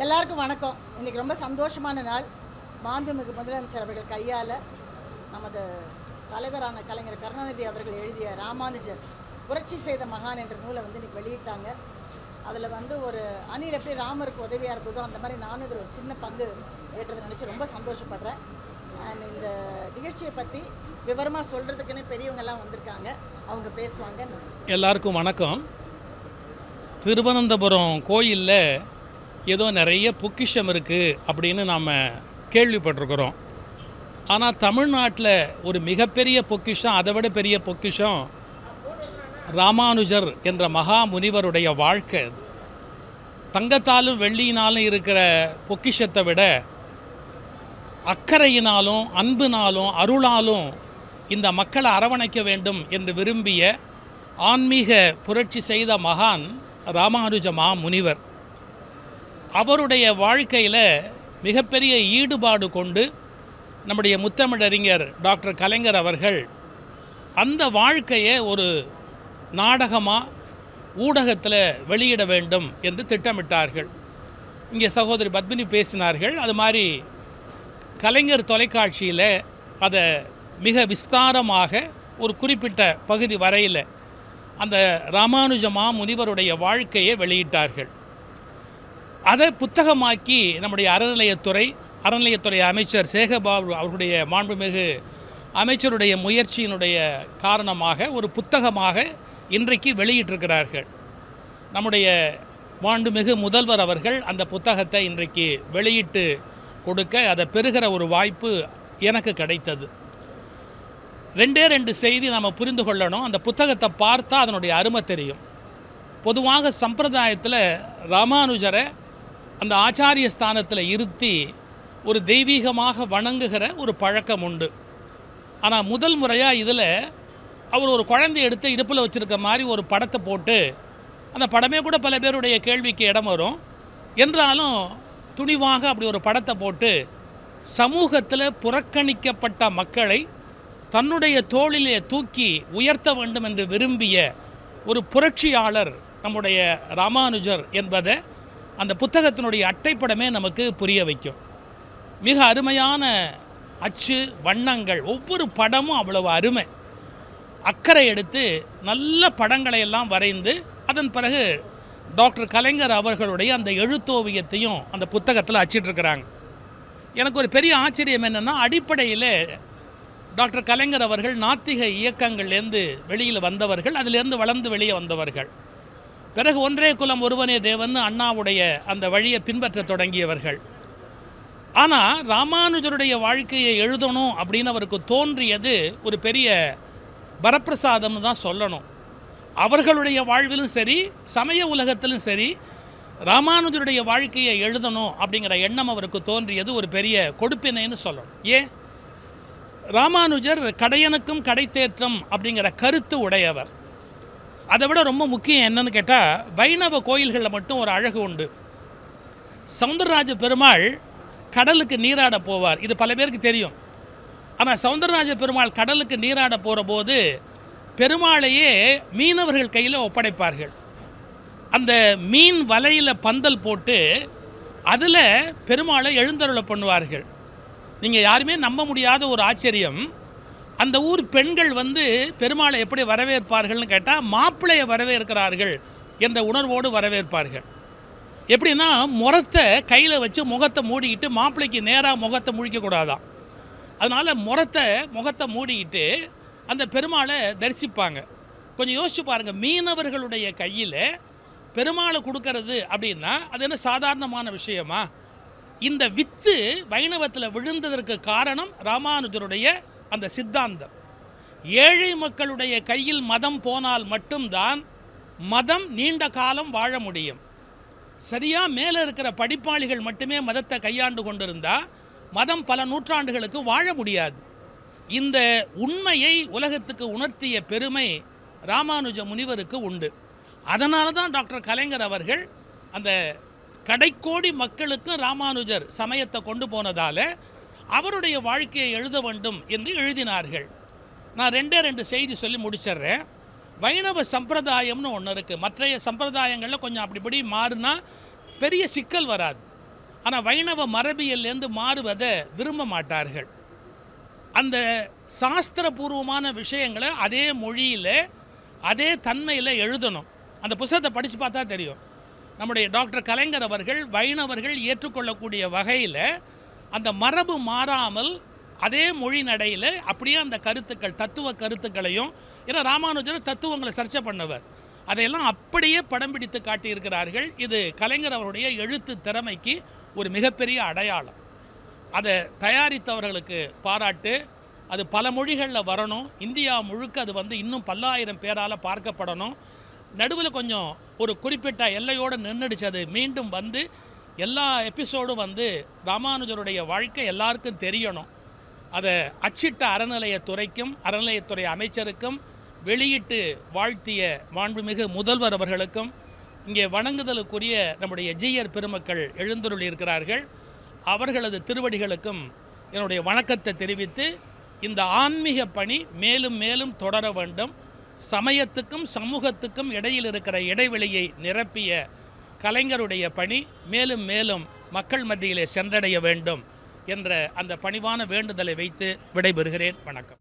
எல்லாருக்கும் வணக்கம். இன்றைக்கி ரொம்ப சந்தோஷமான நாள். மாண்புமிகு முதலமைச்சர் அவர்கள் கையால் நமது தலைவரான கலைஞர் கருணாநிதி அவர்கள் எழுதிய ராமானுஜர் புரட்சி செய்த மகான் என்ற நூலை வந்து இன்றைக்கி வெளியிட்டாங்க. அதில் வந்து ஒரு அணில் எப்படி ராமருக்கு உதவியாக இருந்ததோ அந்த மாதிரி நானும் இதில் ஒரு சின்ன பங்கு ஏற்றதை நினச்சி ரொம்ப சந்தோஷப்படுறேன். அண்ட் இந்த நிகழ்ச்சியை பற்றி விவரமாக சொல்கிறதுக்குன்னு பெரியவங்கெல்லாம் வந்திருக்காங்க. அவங்க பேசுவாங்க. எல்லாருக்கும் வணக்கம். திருவனந்தபுரம் கோயிலில் ஏதோ நிறைய பொக்கிஷம் இருக்குது அப்படின்னு நாம் கேள்விப்பட்டிருக்கிறோம். ஆனால் தமிழ்நாட்டில் ஒரு மிகப்பெரிய பொக்கிஷம் அதை விட பெரிய பொக்கிஷம் ராமானுஜர் என்ற மகா முனிவருடைய வாழ்க்கை தங்கத்தாலும் வெள்ளியினாலும் இருக்கிற பொக்கிஷத்தை விட அக்கறையினாலும் அன்பினாலும் அருளாலும் இந்த மக்களை அரவணைக்க வேண்டும் என்று விரும்பிய ஆன்மீக புரட்சி செய்த மகான் ராமானுஜ மா முனிவர். அவருடைய வாழ்க்கையில் மிகப்பெரிய ஈடுபாடு கொண்டு நம்முடைய முத்தமிழறிஞர் டாக்டர் கலைஞர் அவர்கள் அந்த வாழ்க்கையை ஒரு நாடகமாக ஊடகத்தில் வெளியிட வேண்டும் என்று திட்டமிட்டார்கள். இங்கே சகோதரி பத்மினி பேசினார்கள். அது மாதிரி கலைஞர் தொலைக்காட்சியில் அதை மிக விஸ்தாரமாக ஒரு குறிப்பிட்ட பகுதி வரையில் அந்த ராமானுஜமா முனிவருடைய வாழ்க்கையை வெளியிட்டார்கள். அதை புத்தகமாக்கி நம்முடைய அறநிலையத்துறை அறநிலையத்துறை அமைச்சர் சேகபாபு அவர்களுடைய மாண்புமிகு அமைச்சருடைய முயற்சியினுடைய காரணமாக ஒரு புத்தகமாக இன்றைக்கு வெளியிட்டிருக்கிறார்கள். நம்முடைய மாண்புமிகு முதல்வர் அவர்கள் அந்த புத்தகத்தை இன்றைக்கு வெளியிட்டு கொடுக்க அதை பெறுகிற ஒரு வாய்ப்பு எனக்கு கிடைத்தது. ரெண்டே ரெண்டு செய்தி நாம் புரிந்து கொள்ளணும். அந்த புத்தகத்தை பார்த்தா அதனுடைய அருமை தெரியும். பொதுவாக சம்பிரதாயத்தில் ராமானுஜரை அந்த ஆச்சாரிய ஸ்தானத்தில் இருத்தி ஒரு தெய்வீகமாக வணங்குகிற ஒரு பழக்கம் உண்டு. ஆனால் முதல் முறையாக இதில் அவர் ஒரு குழந்தை எடுத்து இடுப்பில் வச்சுருக்க மாதிரி ஒரு படத்தை போட்டு அந்த படமே கூட பல பேருடைய கேள்விக்கு இடம் வரும். என்றாலும் துணிவாக அப்படி ஒரு படத்தை போட்டு சமூகத்தில் புறக்கணிக்கப்பட்ட மக்களை தன்னுடைய தோளிலே தூக்கி உயர்த்த வேண்டும் என்று விரும்பிய ஒரு புரட்சியாளர் நம்முடைய ராமானுஜர் என்பதை அந்த புத்தகத்தினுடைய அட்டைப்படமே நமக்கு புரிய வைக்கும். மிக அருமையான அச்சு வண்ணங்கள் ஒவ்வொரு படமும் அவ்வளவு அருமை. அக்கறை எடுத்து நல்ல படங்களை எல்லாம் வரைந்து அதன் பிறகு டாக்டர் கலைஞர் அவர்களுடைய அந்த எழுத்தோவியத்தையும் அந்த புத்தகத்தில் அச்சிட்ருக்கிறாங்க எனக்கு ஒரு பெரிய ஆச்சரியம் என்னென்னா அடிப்படையில் டாக்டர் கலைஞர் அவர்கள் நாத்திக இயக்கங்கள்லேருந்து வெளியில் வந்தவர்கள் அதிலேருந்து வளர்ந்து வெளியே வந்தவர்கள். பிறகு ஒன்றே குலம் ஒருவனே தேவன் அண்ணாவுடைய அந்த வழியை பின்பற்றத் தொடங்கியவர்கள். ஆனால் ராமானுஜருடைய வாழ்க்கையை எழுதணும் அப்படின்னு அவருக்கு தோன்றியது ஒரு பெரிய வரப்பிரசாதம்னு தான் சொல்லணும். அவர்களுடைய வாழ்விலும் சரி சமய உலகத்திலும் சரி ராமானுஜருடைய வாழ்க்கையை எழுதணும் அப்படிங்கிற எண்ணம் அவருக்கு தோன்றியது ஒரு பெரிய கொடுப்பினைன்னு சொல்லணும். ஏன்? ராமானுஜர் கடையனுக்கும் கடைத்தேற்றம் அப்படிங்கிற கருத்து உடையவர். அதை விட ரொம்ப முக்கியம் என்னன்னு கேட்டால் வைணவ கோயில்களில் மட்டும் ஒரு அழகு உண்டு. சவுந்தரராஜ பெருமாள் கடலுக்கு நீராட போவார். இது பல பேருக்கு தெரியும். ஆனால் சவுந்தரராஜ பெருமாள் கடலுக்கு நீராட போகிற போது பெருமாளையே மீனவர்கள் கையில் ஒப்படைப்பார்கள். அந்த மீன் வலையில் பந்தல் போட்டு அதில் பெருமாளை எழுந்தருளை பண்ணுவார்கள். நீங்கள் யாருமே நம்ப முடியாத ஒரு ஆச்சரியம். அந்த ஊர் பெண்கள் வந்து பெருமாளை எப்படி வரவேற்பார்கள்னு கேட்டால் மாப்பிள்ளையை வரவேற்கிறார்கள் என்ற உணர்வோடு வரவேற்பார்கள். எப்படின்னா முறத்தை கையில் வச்சு முகத்தை மூடிக்கிட்டு மாப்பிள்ளைக்கு நேராக முகத்தை முழிக்கக்கூடாதான் அதனால் முறத்தை முகத்தை மூடிக்கிட்டு அந்த பெருமாளை தரிசிப்பாங்க. கொஞ்சம் யோசிச்சு பாருங்கள் மீனவர்களுடைய கையில் பெருமாளை கொடுக்கறது அப்படின்னா அது என்ன சாதாரணமான விஷயமா? இந்த வித்து வைணவத்தில் விழுந்ததற்கு காரணம் ராமானுஜருடைய அந்த சித்தாந்தம். ஏழை மக்களுடைய கையில் மதம் போனால் மட்டும்தான் மதம் நீண்ட காலம் வாழ முடியும். சரியா? மேலே இருக்கிற படிப்பாளிகள் மட்டுமே மதத்தை கையாண்டு கொண்டிருந்தா மதம் பல நூற்றாண்டுகளுக்கு வாழ முடியாது. இந்த உண்மையை உலகத்துக்கு உணர்த்திய பெருமை ராமானுஜ முனிவருக்கு உண்டு. அதனால தான் டாக்டர் கலைஞர் அவர்கள் அந்த கடைக்கோடி மக்களுக்கு ராமானுஜர் சமயத்தை கொண்டு போனதால அவருடைய வாழ்க்கையை எழுத வேண்டும் என்று எழுதினார்கள். நான் ரெண்டே ரெண்டு செய்தி சொல்லி முடிச்சிடுறேன். வைணவ சம்பிரதாயம்னு ஒன்று இருக்குது மற்றைய சம்பிரதாயங்களில் கொஞ்சம் அப்படி இப்படி மாறுனா பெரிய சிக்கல் வராது. ஆனால் வைணவ மரபியல்லேருந்து மாறுவதை விரும்ப மாட்டார்கள். அந்த சாஸ்திரபூர்வமான விஷயங்களை அதே மொழியில் அதே தன்மையில் எழுதணும். அந்த புஸ்தகத்தை படித்து பார்த்தா தெரியும். நம்முடைய டாக்டர் கலைஞர் அவர்கள் வைணவர்கள் ஏற்றுக்கொள்ளக்கூடிய வகையில் அந்த மரபு மாறாமல் அதே மொழி நடையில் அப்படியே அந்த கருத்துக்கள் தத்துவ கருத்துக்களையும் ஏன்னா ராமானுஜர் தத்துவங்களை சர்ச்சை பண்ணவர். அதையெல்லாம் அப்படியே படம் பிடித்து காட்டியிருக்கிறார்கள். இது கலைஞர் அவருடைய எழுத்து திறமைக்கு ஒரு மிகப்பெரிய அடையாளம். அதை தயாரித்தவர்களுக்கு பாராட்டு. அது பல மொழிகளில் வரணும். இந்தியா முழுக்க அது வந்து இன்னும் பல்லாயிரம் பேரால் பார்க்கப்படணும். நடுவில் கொஞ்சம் ஒரு குறிப்பிட்ட எல்லையோடு நின்றுடுச்சு அது மீண்டும் வந்து எல்லா எபிசோடும் வந்து ராமானுஜருடைய வாழ்க்கை எல்லாருக்கும் தெரியணும். அதை அச்சிட்ட அறநிலையத்துறைக்கும் அறநிலையத்துறை அமைச்சருக்கும் வெளியிட்டு வாழ்த்திய மாண்புமிகு முதல்வர் அவர்களுக்கும் இங்கே வணங்குதலுக்குரிய நம்முடைய ஜீயர் பெருமக்கள் எழுந்தருளி இருக்கிறார்கள். அவர்களது திருவடிகளுக்கும் என்னுடைய வணக்கத்தை தெரிவித்து இந்த ஆன்மீக பணி மேலும் மேலும் தொடர வேண்டும். சமயத்துக்கும் சமூகத்துக்கும் இடையில் இருக்கிற இடைவெளியை நிரப்பிய கலைஞருடைய பணி மேலும் மேலும் மக்கள் மத்தியிலே சென்றடைய வேண்டும் என்ற அந்த பணிவான வேண்டுதலை வைத்து விடைபெறுகிறேன். வணக்கம்.